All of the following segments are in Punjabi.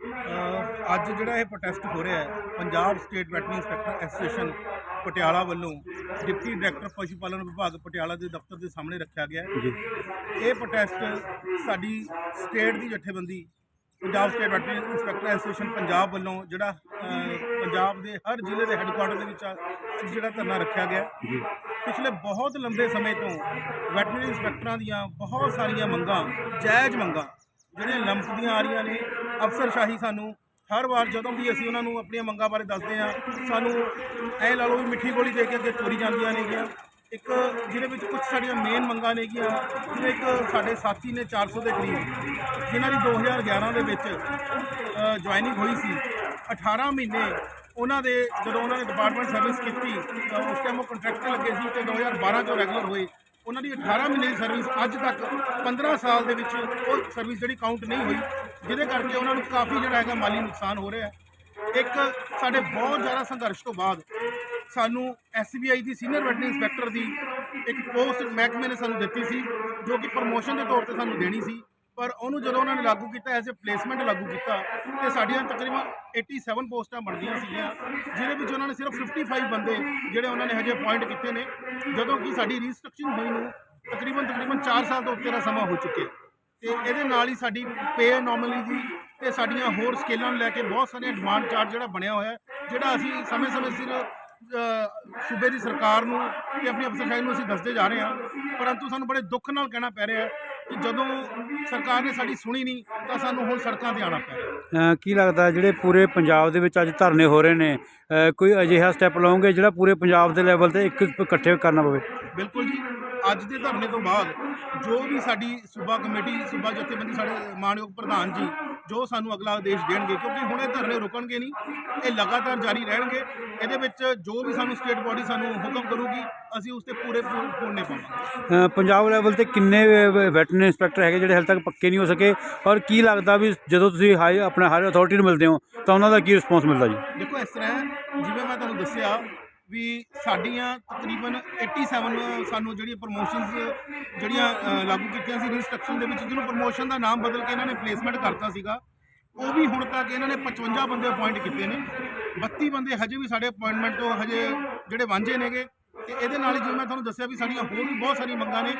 ਅੱਜ ਜਿਹੜਾ ਇਹ ਪ੍ਰੋਟੈਸਟ ਹੋ ਰਿਹਾ ਹੈ Punjab state veterinary inspector association Patiala ਵੱਲੋਂ ਡਿਪਟੀ ਡਾਇਰੈਕਟਰ ਪਸ਼ੂ ਪਾਲਣ ਵਿਭਾਗ ਪਟਿਆਲਾ ਦੇ ਦਫ਼ਤਰ ਦੇ ਸਾਹਮਣੇ ਰੱਖਿਆ ਗਿਆ ਹੈ। ਇਹ ਪ੍ਰੋਟੈਸਟ ਸਾਡੀ ਸਟੇਟ ਦੀ ਜਥੇਬੰਦੀ Punjab state veterinary inspector association Punjab ਵੱਲੋਂ ਜਿਹੜਾ ਪੰਜਾਬ ਦੇ ਹਰ ਜ਼ਿਲ੍ਹੇ ਦੇ ਹੈੱਡਕੁਆਟਰ ਦੇ ਵਿੱਚ ਅੱਜ ਜਿਹੜਾ ਧਰਨਾ ਰੱਖਿਆ ਗਿਆ ਪਿਛਲੇ ਬਹੁਤ ਲੰਬੇ ਸਮੇਂ ਤੋਂ ਵੈਟਰਨਰੀ ਇੰਸਪੈਕਟਰਾਂ ਦੀਆਂ ਬਹੁਤ ਸਾਰੀਆਂ ਮੰਗਾਂ ਜਾਇਜ਼ ਮੰਗਾਂ ਜਿਹੜੀਆਂ ਲੰਮਕਦੀਆਂ ਆ ਰਹੀਆਂ ਨੇ ਅਫਸਰਸ਼ਾਹੀ ਸਾਨੂੰ ਹਰ ਵਾਰ ਜਦੋਂ ਵੀ ਅਸੀਂ ਉਹਨਾਂ ਨੂੰ ਆਪਣੀਆਂ ਮੰਗਾਂ ਬਾਰੇ ਦੱਸਦੇ ਹਾਂ, ਸਾਨੂੰ ਐ ਲਾ ਲਓ ਵੀ ਮਿੱਠੀ ਗੋਲੀ ਦੇ ਕੇ ਅੱਗੇ ਤੋਰੀ ਜਾਂਦੀਆਂ ਨੇਗੀਆਂ। ਇੱਕ ਜਿਹਦੇ ਵਿੱਚ ਕੁਝ ਸਾਡੀਆਂ ਮੇਨ ਮੰਗਾਂ ਨੇਗੀਆਂ, ਜਿਵੇਂ ਇੱਕ ਸਾਡੇ ਸਾਥੀ ਨੇ 400 ਦੇ ਕਰੀਬ, ਜਿਨ੍ਹਾਂ ਦੀ 2011 ਦੇ ਵਿੱਚ ਜੁਆਇਨਿੰਗ ਹੋਈ ਸੀ। 18 ਮਹੀਨੇ ਉਹਨਾਂ ਦੇ ਜਦੋਂ ਉਹਨਾਂ ਨੇ ਡਿਪਾਰਟਮੈਂਟ ਸਰਵਿਸ ਕੀਤੀ, ਤਾਂ ਉਸ ਟਾਈਮ ਉਹ ਕੰਟਰੈਕਟ ਲੱਗੇ ਸੀ ਤੇ 2012 ਤੋਂ ਰੈਗੂਲਰ ਹੋਏ। ਉਹਨਾਂ ਦੀ 18 ਮਹੀਨੇ ਦੀ ਸਰਵਿਸ ਅੱਜ ਤੱਕ 15 ਸਾਲ ਦੇ ਵਿੱਚ ਉਹ ਸਰਵਿਸ ਜਿਹੜੀ ਕਾਊਂਟ ਨਹੀਂ ਹੋਈ। ਜਿਹਦੇ ਕਰਕੇ ਉਹਨਾਂ ਨੂੰ ਕਾਫੀ ਜਿਹੜਾ ਹੈਗਾ ਮਾਲੀ ਨੁਕਸਾਨ ਹੋ ਰਿਹਾ ਹੈ। ਇੱਕ ਸਾਡੇ ਬਹੁਤ ਜ਼ਿਆਦਾ ਸੰਘਰਸ਼ ਤੋਂ ਬਾਅਦ ਸਾਨੂੰ ਐਸਬੀਆਈ ਦੀ ਸੀਨੀਅਰ ਵੈਟਰਨਰੀ ਇੰਸਪੈਕਟਰ ਦੀ ਇੱਕ ਪੋਸਟ ਮਹਿਕਮੇ ਨੇ ਸਾਨੂੰ ਦਿੱਤੀ ਸੀ, ਜੋ ਕਿ ਪ੍ਰਮੋਸ਼ਨ ਦੇ ਤੌਰ ਤੇ ਸਾਨੂੰ ਦੇਣੀ ਸੀ। ਪਰ ਉਹਨੂੰ ਜਦੋਂ ਉਹਨਾਂ ਨੇ ਲਾਗੂ ਕੀਤਾ ਐਜ਼ ਅ ਪਲੇਸਮੈਂਟ ਲਾਗੂ ਕੀਤਾ, ਤੇ ਸਾਡੀਆਂ ਤਕਰੀਬਨ 87 ਪੋਸਟਾਂ ਬਣਦੀਆਂ ਸੀਗੀਆਂ, ਜਿਹਦੇ ਵਿੱਚ ਉਹਨਾਂ ਨੇ ਸਿਰਫ 55 ਬੰਦੇ ਜਿਹੜੇ ਉਹਨਾਂ ਨੇ ਹਜੇ ਅਪਾਇੰਟ ਕੀਤੇ ਨੇ। ਜਦੋਂ ਕਿ ਸਾਡੀ ਰੀਸਟਰਕਚਰਿੰਗ ਹੋਈ ਨੂੰ ਤਕਰੀਬਨ ਤਕਰੀਬਨ 4 ਸਾਲ ਤੋਂ ਉੱਤੇ ਦਾ ਸਮਾਂ ਹੋ ਚੁੱਕਿਆ। ਤੇ ਇਹਦੇ ਨਾਲ ਹੀ ਸਾਡੀ ਪੇ ਅਨੋਮਲੀ ਦੀ ਤੇ ਸਾਡੀਆਂ ਹੋਰ ਸਕੇਲਾਂ ਨੂੰ ਲੈ ਕੇ ਬਹੁਤ ਸਾਰੀਆਂ ਡਿਮਾਂਡ ਚਾਰਟ ਜਿਹੜਾ ਬਣਿਆ ਹੋਇਆ ਜਿਹੜਾ ਅਸੀਂ ਸਮੇਂ-ਸਮੇਂ ਸਿਰ ਸੂਬੇ ਦੀ ਸਰਕਾਰ ਨੂੰ ਤੇ ਆਪਣੀ ਅਫਸਰਸ਼ਾਹੀ ਨੂੰ ਅਸੀਂ ਦੱਸਦੇ ਜਾ ਰਹੇ ਹਾਂ। ਪਰੰਤੂ ਸਾਨੂੰ ਬੜੇ ਦੁੱਖ ਨਾਲ ਕਹਿਣਾ ਪੈ ਰਿਹਾ ਕਿ ਜਦੋਂ ਸਰਕਾਰ ਨੇ ਸਾਡੀ ਸੁਣੀ ਨਹੀਂ ਤਾਂ ਸਾਨੂੰ ਹੁਣ ਸੜਕਾਂ ਤੇ ਆਉਣਾ ਪੈ ਰਿਹਾ ਕੀ ਲੱਗਦਾ ਜਿਹੜੇ ਪੂਰੇ ਪੰਜਾਬ ਦੇ ਵਿੱਚ ਅੱਜ ਧਰਨੇ ਹੋ ਰਹੇ ਨੇ ਕੋਈ ਅਜਿਹਾ ਸਟੈਪ ਲਓਗੇ ਜਿਹੜਾ ਪੂਰੇ ਪੰਜਾਬ ਦੇ ਲੈਵਲ ਤੇ ਇੱਕ ਇਕੱਠੇ ਕਰਨਾ ਪਵੇ? ਬਿਲਕੁਲ ਜੀ। ਅੱਜ ਦੇ ਧਰਨੇ ਤੋਂ ਬਾਅਦ ਜੋ ਵੀ ਸਾਡੀ ਸੂਬਾ ਕਮੇਟੀ ਸੂਬਾ ਜਥੇਬੰਦੀ ਸਾਡੇ ਮਾਨਯੋਗ ਪ੍ਰਧਾਨ ਜੀ ਜੋ ਸਾਨੂੰ ਅਗਲਾ ਆਦੇਸ਼ ਦੇਣਗੇ ਕਿਉਂਕਿ ਹੁਣ ਇਹ ਧਰਨੇ ਰੁਕਣਗੇ ਨਹੀਂ ਇਹ ਲਗਾਤਾਰ ਜਾਰੀ ਰਹਿਣਗੇ ਇਹਦੇ ਵਿੱਚ ਜੋ ਵੀ ਸਾਨੂੰ ਸਟੇਟ ਬਾਡੀ ਸਾਨੂੰ ਹੁਕਮ ਕਰੂਗੀ ਅਸੀਂ ਉਸ ਤੇ ਪੂਰੇ ਪੂਰਨੇ ਪਾਵਾਂਗੇ। ਪੰਜਾਬ ਲੈਵਲ ਤੇ ਕਿੰਨੇ ਵੈਟਰਨਰੀ ਇੰਸਪੈਕਟਰ ਹੈਗੇ ਜਿਹੜੇ ਹਾਲੇ ਤੱਕ ਪੱਕੇ ਨਹੀਂ ਹੋ ਸਕੇ ਔਰ ਕੀ ਲੱਗਦਾ ਵੀ ਜਦੋਂ ਤੁਸੀਂ ਹਾਈ ਆਪਣਾ ਹਾਇਰ ਅਥਾਰਟੀ ਨੂੰ ਮਿਲਦੇ ਹੋ ਤਾਂ ਉਹਨਾਂ ਦਾ ਕੀ ਰਿਸਪੌਂਸ ਮਿਲਦਾ ਜੀ? ਦੇਖੋ ਇਸ ਤਰ੍ਹਾਂ ਜਿਵੇਂ ਮੈਂ ਤੁਹਾਨੂੰ ਦੱਸਿਆ ਵੀ ਸਾਡੀਆਂ ਤਕਰੀਬਨ 87 ਸਾਨੂੰ ਜਿਹੜੀਆਂ ਪ੍ਰੋਮੋਸ਼ਨਸ ਜਿਹੜੀਆਂ ਲਾਗੂ ਕੀਤੀਆਂ ਸੀ ਰਿਸਟਰਕਸ਼ਨ ਦੇ ਵਿੱਚ, ਜਿਹਨੂੰ ਪ੍ਰੋਮੋਸ਼ਨ ਦਾ ਨਾਮ ਬਦਲ ਕੇ ਇਹਨਾਂ ਨੇ ਪਲੇਸਮੈਂਟ ਕਰਤਾ ਸੀਗਾ, ਉਹ ਵੀ ਹੁਣ ਤੱਕ ਇਹਨਾਂ ਨੇ 55 ਬੰਦੇ ਅਪਾਇੰਟ ਕੀਤੇ ਨੇ। 32 ਬੰਦੇ ਹਜੇ ਵੀ ਸਾਡੇ ਅਪਾਇੰਟਮੈਂਟ ਤੋਂ ਹਜੇ ਜਿਹੜੇ ਵਾਂਝੇ ਨੇਗੇ। ਤੇ ਇਹਦੇ ਨਾਲ ਹੀ ਜਿਵੇਂ ਮੈਂ ਤੁਹਾਨੂੰ ਦੱਸਿਆ ਵੀ ਸਾਡੀਆਂ ਹੋਰ ਵੀ ਬਹੁਤ ਸਾਰੀਆਂ ਮੰਗਾਂ ਨੇ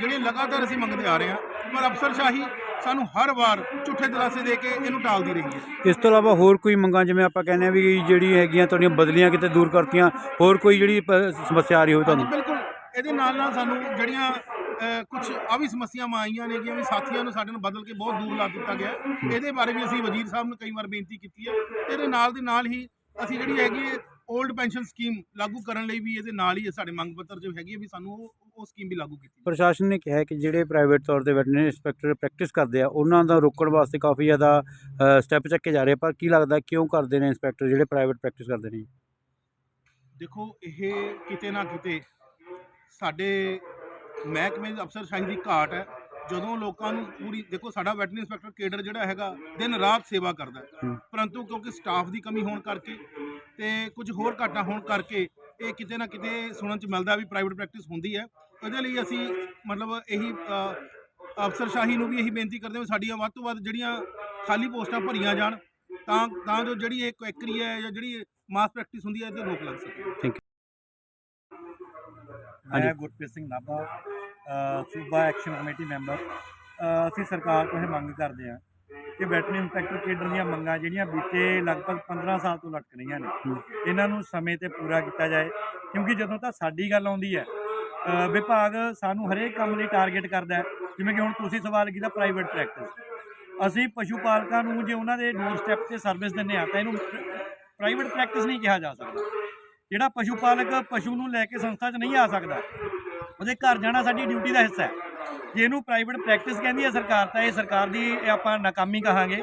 ਜਿਹੜੀਆਂ ਲਗਾਤਾਰ ਅਸੀਂ ਮੰਗਦੇ ਆ ਰਹੇ ਹਾਂ। ਪਰ ਅਫਸਰਸ਼ਾਹੀ ਸਾਨੂੰ ਹਰ ਵਾਰ ਝੂਠੇ ਦਿਲਾਸੇ ਦੇ ਕੇ ਇਹਨੂੰ ਟਾਲਦੀ ਰਹੀ ਹੈ। ਇਸ ਤੋਂ ਇਲਾਵਾ ਹੋਰ ਕੋਈ ਮੰਗਾਂ ਜਿਵੇਂ ਆਪਾਂ ਕਹਿੰਦੇ ਆ ਵੀ ਜਿਹੜੀ ਹੈਗੀਆਂ ਤੁਹਾਡੀਆਂ ਬਦਲੀਆਂ ਕਿਤੇ ਦੂਰ ਕਰਤੀਆਂ ਹੋਰ ਕੋਈ ਜਿਹੜੀ ਪ- ਸਮੱਸਿਆ ਆ ਰਹੀ ਹੋਵੇ ਤੁਹਾਨੂੰ? ਬਿਲਕੁਲ। ਇਹਦੇ ਨਾਲ ਨਾਲ ਸਾਨੂੰ ਜਿਹੜੀਆਂ ਕੁਝ ਆ ਵੀ ਸਮੱਸਿਆਵਾਂ ਆਈਆਂ ਨੇ ਕਿ ਵੀ ਸਾਥੀਆਂ ਨੂੰ ਸਾਡੇ ਨੂੰ ਬਦਲ ਕੇ ਬਹੁਤ ਦੂਰ ਲਾ ਦਿੱਤਾ ਗਿਆ। ਹੈ। ਇਹਦੇ ਬਾਰੇ ਵੀ ਅਸੀਂ ਵਜ਼ੀਰ ਸਾਹਿਬ ਨੂੰ ਕਈ ਵਾਰ ਬੇਨਤੀ ਕੀਤੀ ਹੈ। ਇਹਦੇ ਨਾਲ ਦੇ ਨਾਲ ਹੀ ਅਸੀਂ ਜਿਹੜੀ ਹੈਗੀ 올ਡ ਪੈਨਸ਼ਨ ਸਕੀਮ ਲਾਗੂ ਕਰਨ ਲਈ ਵੀ ਇਹਦੇ ਨਾਲ ਹੀ ਸਾਡੇ ਮੰਗ ਪੱਤਰ ਜੋ ਹੈਗੀ ਹੈ ਵੀ ਸਾਨੂੰ ਉਹ ਉਹ ਸਕੀਮ ਵੀ ਲਾਗੂ ਕੀਤੀ। ਪ੍ਰਸ਼ਾਸਨ ਨੇ ਕਿਹਾ ਹੈ ਕਿ ਜਿਹੜੇ ਪ੍ਰਾਈਵੇਟ ਤੌਰ ਤੇ ਵੈਟਰਨਰੀ ਇੰਸਪੈਕਟਰ ਪ੍ਰੈਕਟਿਸ ਕਰਦੇ ਆ ਉਹਨਾਂ ਦਾ ਰੋਕਣ ਵਾਸਤੇ ਕਾਫੀ ਜ਼ਿਆਦਾ ਸਟੈਪ ਚੱਕੇ ਜਾ ਰਹੇ ਪਰ ਕੀ ਲੱਗਦਾ ਕਿਉਂ ਕਰਦੇ ਨੇ ਇੰਸਪੈਕਟਰ ਜਿਹੜੇ ਪ੍ਰਾਈਵੇਟ ਪ੍ਰੈਕਟਿਸ ਕਰਦੇ ਨੇ ਦੇਖੋ ਇਹ ਕਿਤੇ ਨਾ ਕਿਤੇ ਸਾਡੇ ਮਹਿਕਮੇ ਦੀ ਅਫਸਰਸ਼ਾਹੀ ਦੀ ਘਾਟ ਹੈ ਜਦੋਂ ਲੋਕਾਂ ਨੂੰ ਪੂਰੀ ਦੇਖੋ ਸਾਡਾ ਵੈਟਰਨਰੀ ਇੰਸਪੈਕਟਰ ਕੇਡਰ ਜਿਹੜਾ ਹੈਗਾ ਦਿਨ ਰਾਤ ਸੇਵਾ ਕਰਦਾ। ਪਰੰਤੂ ਕਿਉਂਕਿ ਸਟਾਫ ਦੀ ਕਮੀ ਹੋਣ ਕਰਕੇ ਤੇ ਕੁਝ ਹੋਰ ਘਾਟਾਂ ਹੋਣ ਕਰਕੇ ਇਹ ਕਿਤੇ ਨਾ ਕਿਤੇ ਸੁਣਨ ਚ ਮਿਲਦਾ ਵੀ ਪ੍ਰਾਈਵੇਟ ਪ੍ਰੈਕਟਿਸ ਹੁੰਦੀ ਹੈ। ਉਹਦੇ ਲਈ ਅਸੀਂ ਮਤਲਬ ਇਹੀ ਅ, ਅਫਸਰਸ਼ਾਹੀ ਨੂੰ ਵੀ ਇਹੀ ਬੇਨਤੀ ਕਰਦੇ ਹਾਂ ਵੀ ਸਾਡੀਆਂ ਵੱਧ ਤੋਂ ਵੱਧ ਜਿਹੜੀਆਂ ਖਾਲੀ ਪੋਸਟਾਂ ਭਰੀਆਂ ਜਾਣ ਤਾਂ ਤਾਂ ਜੋ ਜਿਹੜੀ ਇਹ ਕੁਐਕਰੀ ਹੈ ਜਾਂ ਜਿਹੜੀ ਮਾਸ ਪ੍ਰੈਕਟਿਸ ਹੁੰਦੀ ਹੈ ਇਹ ਤੇ ਰੋਕ ਲੱਗ ਸਕੇ। ਹਾਂਜੀ। ਮੈਂ ਗੁਰਪ੍ਰੀਤ ਸਿੰਘ ਨਾਭਾ ਅ, ਸੂਬਾ ਐਕਸ਼ਨ ਕਮੇਟੀ ਮੈਂਬਰ ਅਸੀਂ ਸਰਕਾਰ ਤੋਂ ਇਹ ਮੰਗ ਕਰਦੇ ਹਾਂ ਕਿ ਵੈਟਰਨਰੀ ਇੰਸਪੈਕਟਰ ਕੇਡਰ ਦੀਆਂ ਮੰਗਾਂ ਜਿਹੜੀਆਂ ਬੀਤੇ ਲਗਭਗ 15 ਸਾਲ ਤੋਂ ਲਟਕ ਰਹੀਆਂ ਨੇ। ਇਹਨਾਂ ਨੂੰ ਸਮੇਂ ਤੇ ਪੂਰਾ ਕੀਤਾ ਜਾਏ। ਕਿਉਂਕਿ ਜਦੋਂ ਤਾਂ ਸਾਡੀ ਗੱਲ ਆਉਂਦੀ ਹੈ ਵਿਭਾਗ ਸਾਨੂੰ ਹਰੇਕ ਕੰਮ ਲਈ ਟਾਰਗੇਟ ਕਰਦਾ ਜਿਵੇਂ ਕਿ ਹੁਣ ਤੁਸੀਂ ਸਵਾਲ ਕੀਤਾ ਪ੍ਰਾਈਵੇਟ ਪ੍ਰੈਕਟਿਸ ਅਸੀਂ ਪਸ਼ੂ ਪਾਲਕਾਂ ਨੂੰ ਜੇ ਉਹਨਾਂ ਦੇ ਡੋਰ ਸਟੈਪ ਤੇ ਸਰਵਿਸ ਦਿੰਦੇ ਆ ਤਾਂ ਇਹਨੂੰ ਪ੍ਰਾਈਵੇਟ ਪ੍ਰੈਕਟਿਸ ਨਹੀਂ ਕਿਹਾ ਜਾ ਸਕਦਾ। ਜਿਹੜਾ ਪਸ਼ੂ ਪਾਲਕ ਪਸ਼ੂ ਨੂੰ ਲੈ ਕੇ ਸੰਸਥਾ 'ਚ ਨਹੀਂ ਆ ਸਕਦਾ ਉਹਦੇ ਘਰ ਜਾਣਾ ਸਾਡੀ ਡਿਊਟੀ ਦਾ ਹਿੱਸਾ ਹੈ। ਜੇ ਇਹਨੂੰ ਪ੍ਰਾਈਵੇਟ ਪ੍ਰੈਕਟਿਸ ਕਹਿੰਦੀ ਹੈ ਸਰਕਾਰ ਤਾਂ ਇਹ ਸਰਕਾਰ ਦੀ ਆਪਾਂ ਨਾਕਾਮੀ ਕਹਾਂਗੇ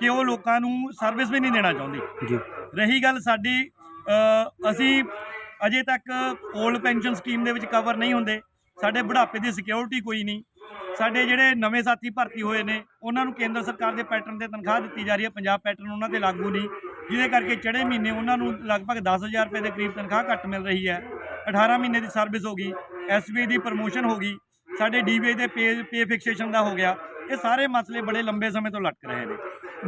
ਕਿ ਉਹ ਲੋਕਾਂ ਨੂੰ ਸਰਵਿਸ ਵੀ ਨਹੀਂ ਦੇਣਾ ਚਾਹੁੰਦੀ। ਜੀ। ਰਹੀ ਗੱਲ ਸਾਡੀ ਅਸੀਂ ਅਜੇ ਤੱਕ 올ਡ ਪੈਨਸ਼ਨ ਸਕੀਮ ਦੇ ਵਿੱਚ ਕਵਰ ਨਹੀਂ ਹੁੰਦੇ। ਸਾਡੇ ਬੁਢਾਪੇ ਦੀ ਸਿਕਿਉਰਿਟੀ ਕੋਈ ਨਹੀਂ। ਸਾਡੇ ਜਿਹੜੇ ਨਵੇਂ ਸਾਥੀ ਭਰਤੀ ਹੋਏ ਨੇ ਉਹਨਾਂ ਨੂੰ ਕੇਂਦਰ ਸਰਕਾਰ ਦੇ ਪੈਟਰਨ ਤੇ ਤਨਖਾਹ ਦਿੱਤੀ ਜਾ ਰਹੀ ਹੈ। ਪੰਜਾਬ ਪੈਟਰਨ ਉਹਨਾਂ ਤੇ ਲਾਗੂ ਨਹੀਂ। ਜਿਹਦੇ ਕਰਕੇ ਚੜੇ ਮਹੀਨੇ ਉਹਨਾਂ ਨੂੰ ਲਗਭਗ 10000 ਰੁਪਏ ਦੇ ਕਰੀਬ ਤਨਖਾਹ ਘੱਟ ਮਿਲ ਰਹੀ ਹੈ। 18 ਮਹੀਨੇ ਦੀ ਸਰਵਿਸ ਹੋ ਗਈ। ਐਸਬੀ ਦੀ ਪ੍ਰਮੋਸ਼ਨ ਹੋ ਗਈ। ਸਾਡੇ ਡੀਬੀ ਦੇ ਪੇ ਪੇ ਫਿਕਸੇਸ਼ਨ ਦਾ ਹੋ ਗਿਆ। ਇਹ ਸਾਰੇ ਮਸਲੇ ਬੜੇ ਲੰਬੇ ਸਮੇਂ ਤੋਂ ਲਟਕ ਰਹੇ ਨੇ।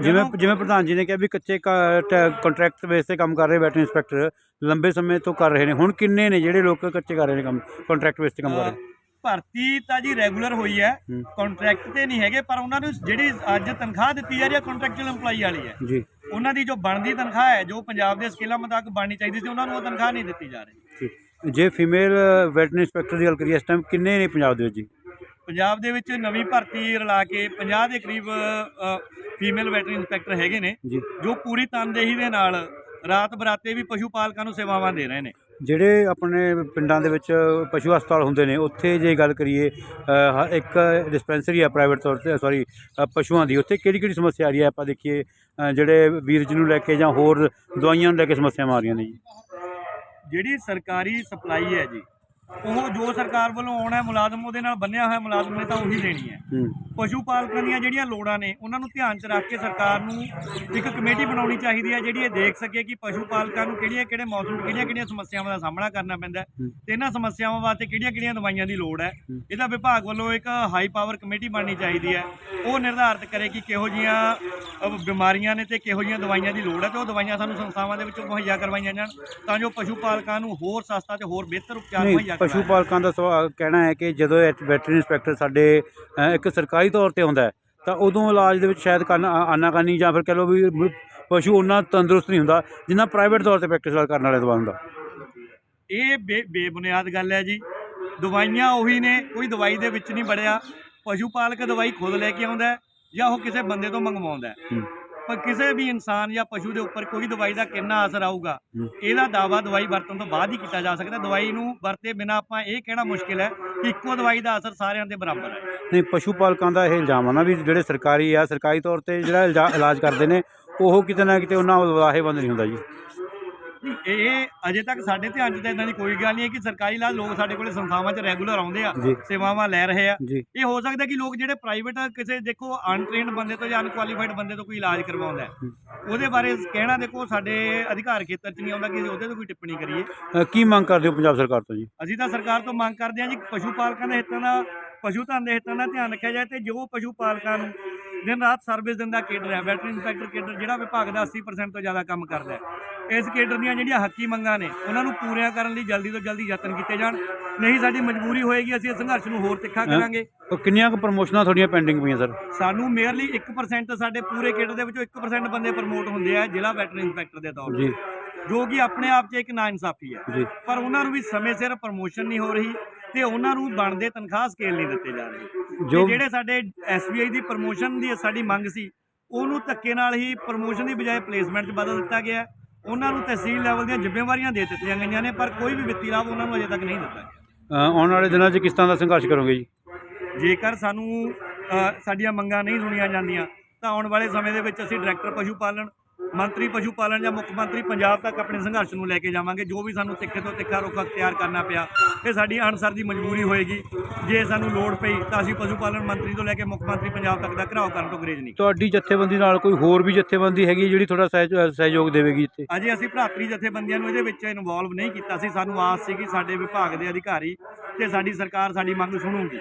ਜਿਵੇਂ ਜਿਵੇਂ ਪ੍ਰਧਾਨ ਜੀ ਨੇ ਕਿਹਾ ਵੀ ਕੱਚੇ ਕੰਟਰੈਕਟ ਬੇਸ ਤੇ ਕੰਮ ਕਰ ਰਹੇ ਵੈਟਰਨਰੀ ਇੰਸਪੈਕਟਰ ਲੰਬੇ ਸਮੇਂ ਤੋਂ ਕਰ ਰਹੇ ਨੇ। ਹੁਣ ਕਿੰਨੇ ਨੇ ਜਿਹੜੇ ਲੋਕ ਕੱਚੇ ਕਰ ਰਹੇ ਨੇ ਕੰਮ ਕੰਟਰੈਕਟ ਬੇਸ ਤੇ ਕੰਮ ਕਰ ਰਹੇ? ਭਰਤੀ ਤਾਂ ਜੀ ਰੈਗੂਲਰ ਹੋਈ ਹੈ। ਕੰਟਰੈਕਟ ਤੇ ਨਹੀਂ ਹੈਗੇ ਪਰ ਉਹਨਾਂ ਨੂੰ ਜਿਹੜੀ ਅੱਜ ਤਨਖਾਹ ਦਿੱਤੀ ਜਾ ਰਹੀ ਹੈ ਕੰਟਰੈਕਚੁਅਲ EMPLOYE ਵਾਲੀ ਹੈ। ਜੀ। ਉਹਨਾਂ ਦੀ ਜੋ ਬਣਦੀ ਤਨਖਾਹ ਹੈ ਜੋ ਪੰਜਾਬ ਦੇ ਸਕੇਲਾਂ ਮੁਤਾਬਕ ਬਣਨੀ ਚਾਹੀਦੀ ਸੀ ਉਹਨਾਂ ਨੂੰ ਉਹ ਤਨਖਾਹ ਨਹੀਂ ਦਿੱਤੀ ਜਾ ਰਹੀ। ਜੇ ਫੀਮੇਲ ਵੈਟਰਨਰੀ ਇੰਸਪੈਕਟਰ ਦੀ ਗੱਲ ਕਰੀਏ ਇਸ ਟਾਈਮ ਕਿੰਨੇ ਨੇ ਪੰਜਾਬ ਦੇ ਵਿੱਚ ਜੀ? ਪੰਜਾਬ ਦੇ ਵਿੱਚ ਨਵੀਂ ਭਰਤੀ ਰਲਾ ਕੇ 50 ਦੇ ਕਰੀਬ ਫੀਮੇਲ ਵੈਟਰਨਰੀ ਇੰਸਪੈਕਟਰ ਹੈਗੇ ਨੇ ਜੀ। ਜੋ ਪੂਰੀ ਤਨਦੇਹੀ ਦੇ ਨਾਲ ਰਾਤ ਬਰਾਤੇ ਵੀ ਪਸ਼ੂ ਪਾਲਕਾਂ ਨੂੰ ਸੇਵਾਵਾਂ ਦੇ ਰਹੇ ਨੇ। ਜਿਹੜੇ ਆਪਣੇ ਪਿੰਡਾਂ ਦੇ ਵਿੱਚ ਪਸ਼ੂ ਹਸਪਤਾਲ ਹੁੰਦੇ ਨੇ ਉੱਥੇ ਜੇ ਗੱਲ ਕਰੀਏ ਅ, ਹ- ਇੱਕ ਡਿਸਪੈਂਸਰੀ ਆ ਪ੍ਰਾਈਵੇਟ ਤੌਰ ਤੇ ਸੌਰੀ ਪਸ਼ੂਆਂ ਦੀ ਉੱਥੇ ਕਿਹੜੀ ਕਿਹੜੀ ਸਮੱਸਿਆ ਆ ਰਹੀ ਹੈ? ਆਪਾਂ ਦੇਖੀਏ ਅ, ਜਿਹੜੇ ਵੀਰਜ ਨੂੰ ਲੈ ਕੇ ਜਾਂ ਹੋਰ ਦਵਾਈਆਂ ਨੂੰ ਲੈ ਕੇ ਸਮੱਸਿਆਵਾਂ ਆ ਰਹੀਆਂ ਨੇ ਜੀ। ਜਿਹੜੀ ਸਰਕਾਰੀ ਸਪਲਾਈ ਹੈ ਜੀ ਉਹ ਜੋ ਸਰਕਾਰ ਵੱਲੋਂ ਆਉਣਾ ਹੈ ਮੁਲਾਜ਼ਮ ਉਹਦੇ ਨਾਲ ਬੰਨਿਆ ਹੋਇਆ ਮੁਲਾਜ਼ਮ ਨੇ ਤਾਂ ਉਹੀ ਦੇਣੀ ਹੈ ਪਸ਼ੂ ਪਾਲਕਾਂ ਦੀਆਂ ਜਿਹੜੀਆਂ ਲੋੜਾਂ ਨੇ ਉਹਨਾਂ ਨੂੰ ਧਿਆਨ 'ਚ ਰੱਖ ਕੇ ਸਰਕਾਰ ਨੂੰ ਇੱਕ ਕਮੇਟੀ ਬਣਾਉਣੀ ਚਾਹੀਦੀ ਹੈ ਜਿਹੜੀ ਇਹ ਦੇਖ ਸਕੇ ਕਿ ਪਸ਼ੂ ਪਾਲਕਾਂ ਨੂੰ ਕਿਹੜੀਆਂ ਕਿਹੜੇ ਮੌਸਮ ਕਿਹੜੀਆਂ ਕਿਹੜੀਆਂ ਸਮੱਸਿਆਵਾਂ ਦਾ ਸਾਹਮਣਾ ਕਰਨਾ ਪੈਂਦਾ। ਤੇ ਇਹਨਾਂ ਸਮੱਸਿਆਵਾਂ ਵਾਸਤੇ ਕਿਹੜੀਆਂ ਕਿਹੜੀਆਂ ਦਵਾਈਆਂ ਦੀ ਲੋੜ ਹੈ। ਇਹਦਾ ਵਿਭਾਗ ਵੱਲੋਂ ਇੱਕ ਹਾਈ ਪਾਵਰ ਕਮੇਟੀ ਬਣਨੀ ਚਾਹੀਦੀ ਹੈ ਉਹ ਨਿਰਧਾਰਿਤ ਕਰੇ ਕਿ ਕਿਹੋ ਜੀਆਂ ਬਿਮਾਰੀਆਂ ਨੇ ਤੇ ਕਿਹੋ ਜੀਆਂ ਦਵਾਈਆਂ ਦੀ ਲੋੜ ਹੈ ਤੇ ਉਹ ਦਵਾਈਆਂ ਸਾਨੂੰ ਸੰਸਥਾਵਾਂ ਦੇ ਵਿੱਚੋਂ ਮੁਹੱਈਆ ਕਰਵਾਈਆਂ ਜਾਣ ਤਾਂ ਜੋ ਪਸ਼ੂ ਪਾਲਕਾਂ ਨੂੰ ਹੋਰ ਸਸਤਾ ਤੇ ਹੋਰ ਬਿਹਤਰ ਉਪਚਾਰ ਮੁਹੱਈਆ ਪਸ਼ੂ ਪਾਲਕਾਂ ਦਾ ਸਵਾ- ਕਹਿਣਾ ਹੈ ਕਿ ਜਦੋਂ ਵੈਟਰਨਰੀ ਇੰਸਪੈਕਟਰ ਸਾਡੇ ਇੱਕ ਸਰਕਾਰੀ ਤੌਰ ਤੇ ਹੁੰਦਾ ਤਾਂ ਉਦੋਂ ਇਲਾਜ ਦੇ ਵਿੱਚ ਸ਼ਾਇਦ ਆਨਾਕਾਨੀ ਜਾਂ ਫਿਰ ਕਹ ਲਓ ਵੀ ਪਸ਼ੂ ਉਹਨਾਂ ਤੰਦਰੁਸਤ ਨਹੀਂ ਹੁੰਦਾ ਜਿੰਨਾ ਪ੍ਰਾਈਵੇਟ ਤੌਰ ਤੇ ਪ੍ਰੈਕਟਿਸ ਕਰਨ ਵਾਲੇ ਤੋਂ ਹੁੰਦਾ। ਇਹ ਬੇ ਬੇਬੁਨਿਆਦ ਗੱਲ ਹੈ ਜੀ। ਦਵਾਈਆਂ ਉਹੀ ਨੇ ਕੋਈ ਦਵਾਈ ਦੇ ਵਿੱਚ ਨਹੀਂ ਬੜਿਆ ਪਸ਼ੂ ਪਾਲਕ ਦਵਾਈ ਖੁਦ ਲੈ ਕੇ ਆਉਂਦਾ ਜਾਂ ਉਹ ਕਿਸੇ ਬੰਦੇ ਤੋਂ ਮੰਗਵਾਉਂਦਾ। ਪਰ ਕਿਸੇ ਵੀ ਇਨਸਾਨ ਜਾਂ ਪਸ਼ੂ ਦੇ ਉੱਪਰ ਕੋਈ ਦਵਾਈ ਦਾ ਕਿੰਨਾ ਅਸਰ ਆਊਗਾ। ਇਹਦਾ ਦਾਵਾ ਦਵਾਈ ਵਰਤਣ ਤੋਂ ਬਾਅਦ ਹੀ ਕੀਤਾ ਜਾ ਸਕਦਾ। ਦਵਾਈ ਨੂੰ ਵਰਤੇ ਬਿਨਾ ਆਪਾਂ ਇਹ ਕਹਿਣਾ ਮੁਸ਼ਕਿਲ ਹੈ ਕਿ ਇੱਕੋ ਦਵਾਈ ਦਾ ਅਸਰ ਸਾਰਿਆਂ ਦੇ ਬਰਾਬਰ ਹੈ। ਨਹੀਂ ਪਸ਼ੂ ਪਾਲਕਾਂ ਦਾ ਇਹ ਇਲਜ਼ਾਮ ਆ ਨਾ ਵੀ ਜਿਹੜੇ ਸਰਕਾਰੀ ਆ ਸਰਕਾਰੀ ਤੌਰ ਤੇ ਜਿਹੜਾ ਇਲਜ਼ਾ- ਕਰਦੇ ਨੇ ਉਹ ਕਿਤੇ ਨਾ ਕਿਤੇ ਉਹਨਾਂ ਲਾਹੇਵੰਦ ਨਹੀਂ ਹੁੰਦਾ ਜੀ। ਇਹ ਅਜੇ ਤੱਕ ਸਾਡੇ ਧਿਆਨ 'ਚ ਤਾਂ ਇਦਾਂ ਦੀ ਕੋਈ ਗੱਲ ਨਹੀਂ ਹੈ ਕਿ ਸਰਕਾਰੀ ਇਲਾਜ ਲੋਕ ਸਾਡੇ ਕੋਲੇ ਸੰਸਥਾਵਾਂ 'ਚ ਰੈਗੂਲਰ ਆਉਂਦੇ ਆ ਜੀ। ਸੇਵਾਵਾਂ ਲੈ ਰਹੇ ਆ। ਜੀ। ਇਹ ਹੋ ਸਕਦਾ ਕਿ ਲੋਕ ਜਿਹੜੇ ਪ੍ਰਾਈਵੇਟ ਕਿਸੇ ਦੇਖੋ ਅਨਟ੍ਰੇਨਡ ਬੰਦੇ ਤੋਂ ਜਾਂ ਅਨਕੁਆਲੀਫਾਈਡ ਬੰਦੇ ਤੋਂ ਕੋਈ ਇਲਾਜ ਕਰਵਾਉਂਦਾ ਹੈ। ਉਹਦੇ ਬਾਰੇ ਕਹਿਣਾ ਦੇਖੋ ਸਾਡੇ ਅਧਿਕਾਰ ਖੇਤਰ 'ਚ ਨਹੀਂ ਆਉਂਦਾ ਕਿ ਅਸੀਂ ਉਹਦੇ ਤੋਂ ਕੋਈ ਟਿੱਪਣੀ ਕਰੀਏ। ਅ, ਕੀ ਮੰਗ ਕਰਦੇ ਹੋ ਪੰਜਾਬ ਸਰਕਾਰ ਤੋਂ ਜੀ? ਅਸੀਂ ਤਾਂ ਸਰਕਾਰ ਤੋਂ ਮੰਗ ਕਰਦੇ ਹਾਂ ਜੀ ਪਸ਼ੂ ਪਾਲਕਾਂ ਦੇ ਹਿੱਤਾਂ ਦਾ ਪਸ਼ੂ ਧਨ ਦੇ ਹਿੱਤਾਂ ਦਾ ਧਿਆਨ ਰੱਖਿਆ ਜਾਏ ਤੇ ਜੋ ਪਸ਼ੂ ਪਾਲਕਾਂ ਨੂੰ ਦਿਨ ਰਾਤ ਸਰਵਿਸ ਦਿੰਦਾ ਕੇਡਰ ਹੈ ਵੈਟਰਨਰੀ ਇੰਸਪੈਕਟਰ ਕੇਡਰ ਜਿਹੜਾ ਵਿਭਾਗ ਦਾ 80% ਤੋਂ ਜ਼ਿਆਦਾ ਕੰਮ ਕਰਦਾ ਹੈ। ਇਸ ਕੇਡਰ ਦੀਆਂ ਜਿਹੜੀਆਂ ਹੱਕੀ ਮੰਗਾਂ ਨੇ ਉਹਨਾਂ ਨੂੰ ਪੂਰੀਆਂ ਕਰਨ ਲਈ ਜਲਦੀ ਤੋਂ ਜਲਦੀ ਯਤਨ ਕੀਤੇ ਜਾਣ। ਨਹੀਂ ਸਾਡੀ ਮਜਬੂਰੀ ਹੋਏਗੀ ਅਸੀਂ ਇਸ ਸੰਘਰਸ਼ ਨੂੰ ਹੋਰ ਤਿੱਖਾ ਕਰਾਂਗੇ। ਉਹ ਕਿੰਨੀਆਂ ਕੁ ਪ੍ਰਮੋਸ਼ਨਾਂ ਤੁਹਾਡੀਆਂ ਪੈਂਡਿੰਗ ਪਈਆਂ ਸਰ ਸਾਨੂੰ ਮੇਅਰਲੀ 1% ਸਾਡੇ ਪੂਰੇ ਕੇਡਰ ਦੇ ਵਿੱਚੋਂ 1% ਬੰਦੇ ਪ੍ਰਮੋਟ ਹੁੰਦੇ ਆ ਜ਼ਿਲ੍ਹਾ ਵੈਟਰਨਰੀ ਇੰਸਪੈਕਟਰ ਦੇ ਤੌਰ ਤੇ। ਜੋ। ਕਿ ਆਪਣੇ ਆਪ 'ਚ ਇੱਕ ਨਾਇਨਸਾਫੀ ਹੈ ਜੀ। ਪਰ ਉਹਨਾਂ ਨੂੰ ਵੀ ਸਮੇਂ ਸਿਰ ਪ੍ਰਮੋਸ਼ਨ ਨਹੀਂ ਹੋ ਰਹੀ ਤੇ ਉਹਨਾਂ ਨੂੰ ਬਣਦੇ ਤਨਖਾਹ ਸਕੇਲ ਨਹੀਂ ਦਿੱਤੇ ਜਾ ਰਹੇ। ਜਿਹੜੇ ਸਾਡੇ ਐਸਬੀਆਈ ਦੀ ਪ੍ਰਮੋਸ਼ਨ ਦੀ ਸਾਡੀ ਮੰਗ ਸੀ ਉਹਨੂੰ ਧੱਕੇ ਨਾਲ ਹੀ ਪ੍ਰਮੋਸ਼ਨ ਦੀ ਬਜਾਏ ਪਲੇਸਮੈਂਟ 'ਚ ਬਦਲ ਦਿੱਤਾ ਗਿਆ। ਹੈ। ਉਹਨਾਂ ਨੂੰ ਤਹਿਸੀਲ ਲੈਵਲ ਦੀਆਂ ਜ਼ਿੰਮੇਵਾਰੀਆਂ ਦੇ ਦਿੱਤੀਆਂ ਗਈਆਂ ਨੇ ਪਰ ਕੋਈ ਵੀ ਵਿੱਤੀ ਲਾਭ ਉਹਨਾਂ ਨੂੰ ਅਜੇ ਤੱਕ ਨਹੀਂ ਦਿੱਤਾ। ਗਿਆ ਆਉਣ ਵਾਲੇ ਦਿਨਾਂ 'ਚ ਕਿਸ ਤਰ੍ਹਾਂ ਦਾ ਸੰਘਰਸ਼ ਕਰੋਗੇ ਜੀ? ਜੇਕਰ ਸਾਨੂੰ ਅ, ਸਾਡੀਆਂ ਮੰਗਾਂ ਨਹੀਂ ਸੁਣੀਆਂ ਜਾਂਦੀਆਂ ਤਾਂ ਆਉਣ ਵਾਲੇ ਸਮੇਂ ਦੇ ਵਿੱਚ ਅਸੀਂ ਡਾਇਰੈਕਟਰ ਪਸ਼ੂ ਪਾਲਣ ਮੰਤਰੀ ਪਸ਼ੂ ਪਾਲਣ ਜਾਂ ਮੁੱਖ ਮੰਤਰੀ ਪੰਜਾਬ ਤੱਕ ਆਪਣੇ ਸੰਘਰਸ਼ ਨੂੰ ਲੈ ਕੇ ਜਾਵਾਂਗੇ ਜੋ ਵੀ ਸਾਨੂੰ ਤਿੱਖੇ ਤੋਂ ਤਿੱਖਾ ਰੁਖ ਅਖਤਿਆਰ ਕਰਨਾ ਪਿਆ ਇਹ ਸਾਡੀ ਅਨਸਰ ਦੀ ਮਜਬੂਰੀ ਹੋਏਗੀ। ਜੇ ਸਾਨੂੰ ਲੋੜ ਪਈ ਤਾਂ ਅਸੀਂ ਪਸ਼ੂ ਪਾਲਣ ਮੰਤਰੀ ਤੋਂ ਲੈ ਕੇ ਮੁੱਖ ਮੰਤਰੀ ਪੰਜਾਬ ਤੱਕ ਦਾ ਘਿਰਾਓ ਕਰਨ ਤੋਂ ਗਰੇਜ ਨਹੀਂ। ਤੁਹਾਡੀ ਜਥੇਬੰਦੀ ਨਾਲ ਕੋਈ ਹੋਰ ਵੀ ਜਥੇਬੰਦੀ ਹੈਗੀ ਜਿਹੜੀ ਸਹਿ- ਸਹਿਯੋਗ ਦੇਵੇਗੀ ਇੱਥੇ? ਅਜੇ ਅਸੀਂ ਭਰਾਤਰੀ ਜਥੇਬੰਦੀਆਂ ਨੂੰ ਇਹਦੇ ਵਿੱਚ ਇਨਵੋਲਵ ਨਹੀਂ ਕੀਤਾ ਸੀ। ਸਾਨੂੰ ਆਸ ਸੀ ਕਿ ਸਾਡੇ ਵਿਭਾਗ ਦੇ ਅਧਿਕਾਰੀ ਤੇ ਸਾਡੀ ਸਰਕਾਰ ਸਾਡੀ ਮੰਗ ਸੁਣੂਗੀ।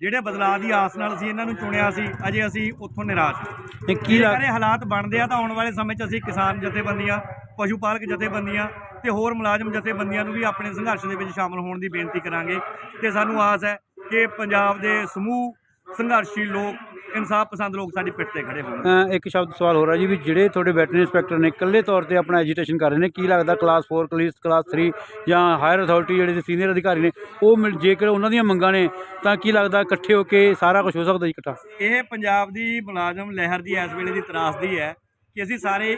ਜਿਹੜੇ ਬਦਲਾਅ ਦੀ ਆਸ ਨਾਲ ਅਸੀਂ ਇਹਨਾਂ ਨੂੰ ਚੁਣਿਆ ਸੀ ਅਜੇ ਅਸੀਂ ਉੱਥੋਂ ਨਿਰਾਸ਼ ਇਹ ਕੀ ਲੱਗ ਹਾਲਾਤ ਬਣਦੇ ਆ ਤਾਂ ਆਉਣ ਵਾਲੇ ਸਮੇਂ 'ਚ ਅਸੀਂ ਕਿਸਾਨ ਜਥੇਬੰਦੀਆਂ ਪਸ਼ੂ ਪਾਲਕ ਜਥੇਬੰਦੀਆਂ ਤੇ ਹੋਰ ਮੁਲਾਜ਼ਮ ਜਥੇਬੰਦੀਆਂ ਨੂੰ ਵੀ ਆਪਣੇ ਸੰਘਰਸ਼ ਦੇ ਵਿੱਚ ਸ਼ਾਮਲ ਹੋਣ ਦੀ ਬੇਨਤੀ ਕਰਾਂਗੇ। ਤੇ ਸਾਨੂੰ ਆਸ ਹੈ ਕਿ ਪੰਜਾਬ ਦੇ ਸਮੂਹ ਸੰਘਰਸ਼ੀ ਲੋਕ ਇਨਸਾਫ ਪਸੰਦ ਲੋਕ ਸਾਡੀ ਪਿੱਠ ਤੇ ਖੜੇ ਹੋਣਗੇ ਅ, ਇੱਕ ਸ਼ਬਦ ਸਵਾਲ ਹੋ ਰਿਹਾ ਜੀ ਵੀ ਜਿਹੜੇ ਤੁਹਾਡੇ ਵੈਟਰਨਰੀ ਇੰਸਪੈਕਟਰ ਨੇ ਇਕੱਲੇ ਤੌਰ ਤੇ ਆਪਣਾ ਐਜੀਟੇਸ਼ਨ ਕਰ ਰਹੇ ਨੇ ਕੀ ਲੱਗਦਾ ਕਲਾਸ 4 ਕਲਾਸ ਕਲਾਸ 3 ਜਾਂ ਹਾਇਰ ਅਥਾਰਟੀ ਜਿਹੜੇ ਸੀਨੀਅਰ ਅਧਿਕਾਰੀ ਨੇ ਉਹ ਮਿਲ- ਜੇਕਰ ਉਹਨਾਂ ਦੀਆਂ ਮੰਗਾਂ ਨੇ ਤਾਂ ਕੀ ਲੱਗਦਾ ਇਕੱਠੇ ਹੋ ਕੇ ਸਾਰਾ ਕੁਝ ਹੋ ਸਕਦਾ ਜੀ ਇਕੱਠਾ? ਇਹ ਪੰਜਾਬ ਦੀ ਮੁਲਾਜ਼ਮ ਲਹਿਰ ਦੀ ਇਸ ਵੇਲੇ ਦੀ ਤਰਾਸਦੀ ਹੈ ਕਿ ਅਸੀਂ ਸਾਰੇ